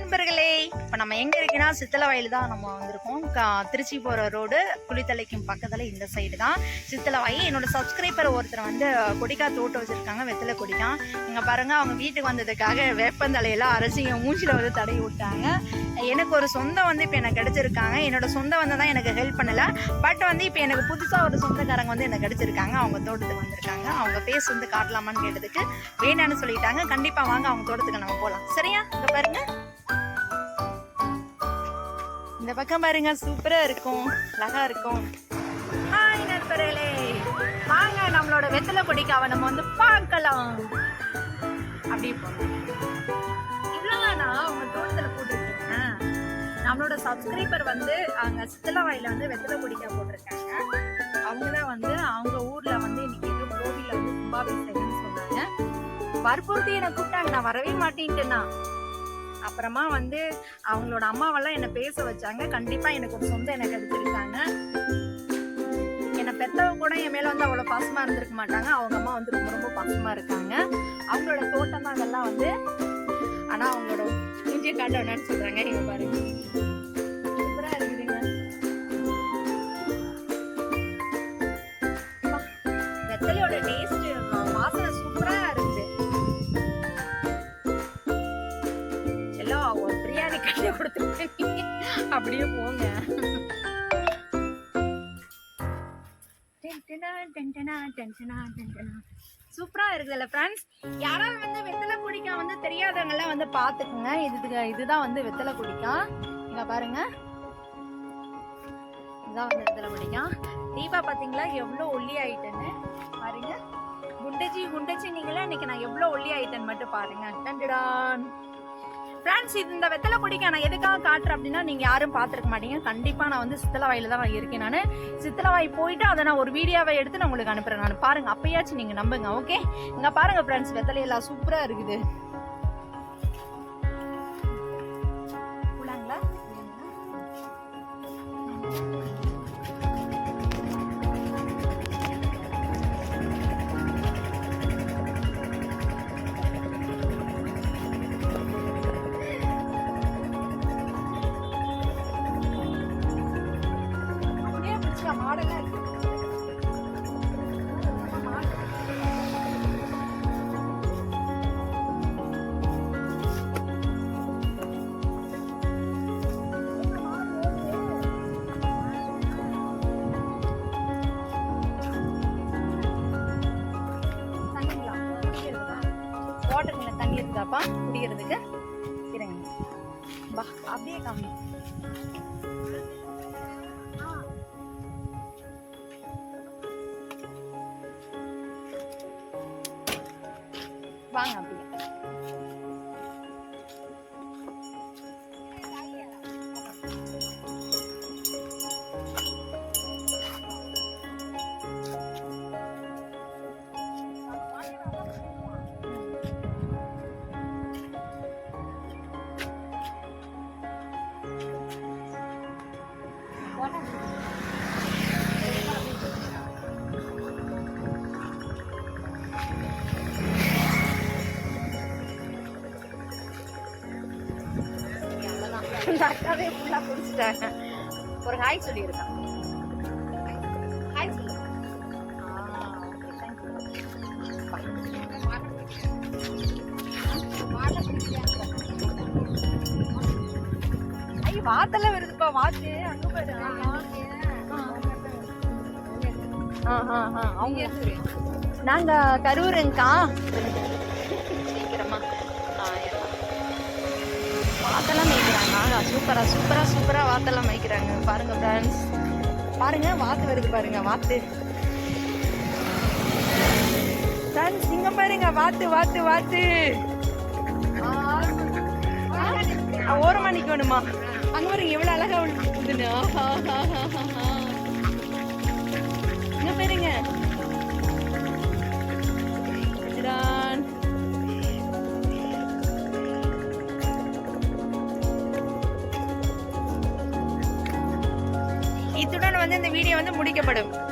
நண்பர்களே இப்போ நம்ம எங்கே இருக்கோன்னா சித்தலை வயல் தான் நம்ம வந்திருக்கோம். கா- திருச்சி போகிற ரோடு குளித்தலைக்கும் பக்கத்தில் இந்த சைடு தான். சித்தலை வயல் என்னோட சப்ஸ்கிரைபர் ஒருத்தர் வந்து கொடிக்கா தோட்டம் வச்சுருக்காங்க வெத்தலை கொடிக்கா. இங்கே பாருங்க அவங்க வீட்டுக்கு வந்ததுக்காக வேப்பந்தலையெல்லாம் அரைச்சி என் மூஞ்சில வந்து தடவி விட்டாங்க. எனக்கு ஒரு சொந்தம் வந்து இப்போ எனக்கு கிடைச்சிருக்காங்க. என்னோட சொந்தம் வந்து தான் எனக்கு ஹெல்ப் பண்ணல. பட் வந்து இப்போ எனக்கு புதுசாக ஒரு சொந்தக்காரங்க வந்து எனக்கு கிடைச்சிருக்காங்க. அவங்க தோட்டத்துக்கு வந்திருக்காங்க. அவங்க ஃபேஸ் வந்து காட்டலாமான்னு கேட்டதுக்கு வேணான்னு சொல்லிட்டாங்க. கண்டிப்பாக வாங்க அவங்க தோட்டத்துக்கு நம்ம போகலாம் சரியா? இங்கே பாருங்க. இந்த பக்கம் பாருங்க சூப்பரா இருக்கும். அழகா இருக்கும். ஹாய் நண்பர்களே. வாங்க நம்மளோட வெத்தலை கொடிக்காவை நம்ம வந்து பார்க்கலாம். அப்படி போகணும் இவ்வளோதானா உங்க தோட்டத்தில் போட்டிருக்கீங்க நம்மளோட சப்ஸ்கிரைபர் வந்து அங்கே சித்தலவாயில வந்து வெத்தலை கொடிக்கா போட்டிருக்காங்க. அவங்க தான் வந்து அவங்க ஊர்ல வந்து இன்னைக்கு ஏதோ கோவில்ல வந்து கும்பாபிஷேகம்னு சொன்னாங்க. வற்புறுத்தி என்னை கூப்பிட்டாங்க. நான் வரவே மாட்டேன்ட்டேன்னா அப்புறமா வந்து அவங்களோட அம்மாவெல்லாம் என்னை பேச வச்சாங்க. கண்டிப்பாக எனக்கு ஒரு சொந்தம் எனக்கு எடுத்துருக்காங்க என்னை பெற்றவங்க கூட என் மேலே வந்து அவ்வளோ பாசமாக இருந்திருக்க மாட்டாங்க. அவங்க அம்மா வந்து ரொம்ப ரொம்ப பாசமாக இருக்காங்க. அவங்களோட தோட்டம் தான் அதெல்லாம் வந்து ஆனால் அவங்களோட மூஞ்சியை காட்ட வேணாம்னு சொல்கிறாங்க இங்கே பாருங்க. சூப்பராக இருக்குதுங்க. வெத்தலையோட டேஸ்ட்டு அப்படியே போங்க. டென்டனா, டென்டனா. சூப்பரா இருக்குதுல்ல ஃப்ரெண்ட்ஸ் யாராவது வந்து வெத்தலை குடிக்கா வந்து தெரியாதவங்க எல்லாம் வந்து பார்த்துக்குங்க இது இதுதான் வந்து வெத்தலை குடிக்கா. இங்க பாருங்க. இதுதான் வந்து வெத்தலை குடிக்கா. தீபா பாத்தீங்களா? எவ்வளவு ஒல்லி ஆயிட்டேன்னு. பாருங்க. குண்டச்சி குண்டச்சி நீங்களே இன்னைக்கு நான் எவ்வளவு ஒல்லி ஆயிட்டேன்னு மட்டும் பாருங்க. டண்டடான் ஃப்ரெண்ட்ஸ் இது இந்த வெத்தலை குடிக்க நான் எதுக்காக காட்டுறேன் அப்படின்னா நீங்கள் யாரும் பார்த்துருக்க மாட்டீங்க. கண்டிப்பாக நான் வந்து சித்தலவாயில் தான் நான் இருக்கேன் நான். சித்தலவாய் போயிட்டு அதை நான் ஒரு வீடியோவை எடுத்து நான் உங்களுக்கு அனுப்புகிறேன் நான் பாருங்க அப்பயாச்சும் நீங்கள் நம்புங்க ஓகே இங்கே பாருங்க ஃப்ரெண்ட்ஸ் வெத்தலையெல்லாம் சூப்பராக இருக்குது. வாட்டர்ல தண்ணி இருக்காப்பா குடிக்கிறதுக்கு. இருங்க. பா அப்படியே காமி அவ்வளவுதான். அக்காவே ஃபுல்லாக குடிச்சிட்டாங்க ஒரு ஹாய் சொல்லியிருக்கான் ஹாய் சொல்லு ஐயோ வாத்தெல்லாம் வருதுப்பா வாத்து அங்க பாரு ஆ, ஆ, ஆ, அவங்க நாங்க கரூருங்கக்கா சூப்பராக சூப்பரா சூப்பரா சூப்பரா வாத்தெல்லாம் மயக்கிறாங்க பாருங்க ஃப்ரெண்ட்ஸ் பாருங்க வாத்து வருது பாருங்க வாத்து. ஃப்ரெண்ட்ஸ் இங்க பாருங்க வாத்து வாத்து வாத்து. ஆ, ஓரமா வேணுமா? அங்க பாருங்க எவ்வளவு அழகா இருக்குதுன்னு ஆஹா, இங்க பாருங்க. இத்துடன் வந்து இந்த வீடியோ வந்து முடிக்கப்படும்.